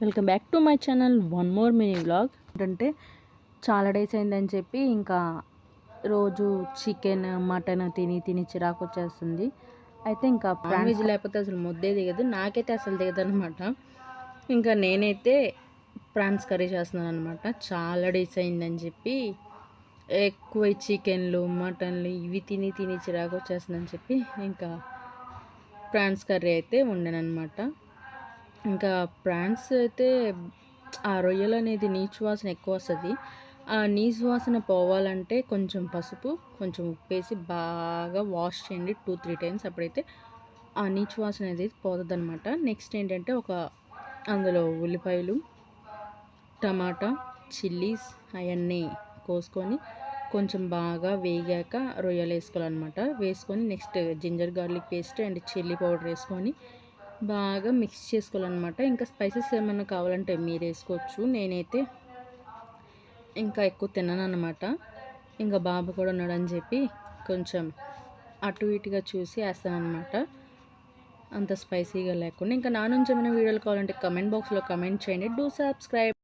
Welcome back to my channel. One more mini vlog. అంటే చాలా days అయిందని చెప్పి ఇంకా రోజు చికెన్ మటన్ తిని తిని చిరాకు వచ్చేస్తుంది. అయితే ఇంకా నాన్ వెజ్ లేకపోతే అసలు ముద్దే దిగదు. నాకైతే అసలు దిగదు అనమాట ఇంకా నేనైతే ప్రాన్స్ కర్రీ చేస్తున్నాను అనమాట చాలా డేస్ అయిందని చెప్పి ఎక్కువ చికెన్లు మటన్లు ఇవి తిని తిని చిరాకు వచ్చేస్తుందని చెప్పి ఇంకా ప్రాన్స్ కర్రీ అయితే వండానమాట ఇంకా ప్రాన్స్ అయితే ఆ రొయ్యలు అనేది నీచు వాసన ఎక్కువ వస్తుంది ఆ నీచు వాసన పోవాలంటే కొంచెం పసుపు కొంచెం ఉప్పేసి బాగా వాష్ చేయండి టూ త్రీ టైమ్స్ అప్పుడైతే ఆ నీచు వాసన అనేది పోతుంది అనమాట నెక్స్ట్ ఏంటంటే ఒక అందులో ఉల్లిపాయలు టమాటా చిల్లీస్ అవన్నీ కోసుకొని కొంచెం బాగా వేగాక రొయ్యలు వేసుకోవాలన్నమాట. వేసుకొని next ginger garlic paste and chilli powder వేసుకొని బాగా మిక్స్ చేసుకోవాలన్నమాట. ఇంకా స్పైసెస్ ఏమైనా కావాలంటే మీరు వేసుకోవచ్చు. నేనైతే ఇంకా ఎక్కువ తిన్నాను అనమాట ఇంకా బాబు కూడా ఉన్నాడని చెప్పి కొంచెం అటు ఇటుగా చూసి వేస్తానమాట అంత స్పైసీగా లేకుండా. ఇంకా నా నుంచి ఏమైనా వీడియోలు కావాలంటే కమెంట్ బాక్స్లో కమెంట్ చేయండి. Do subscribe.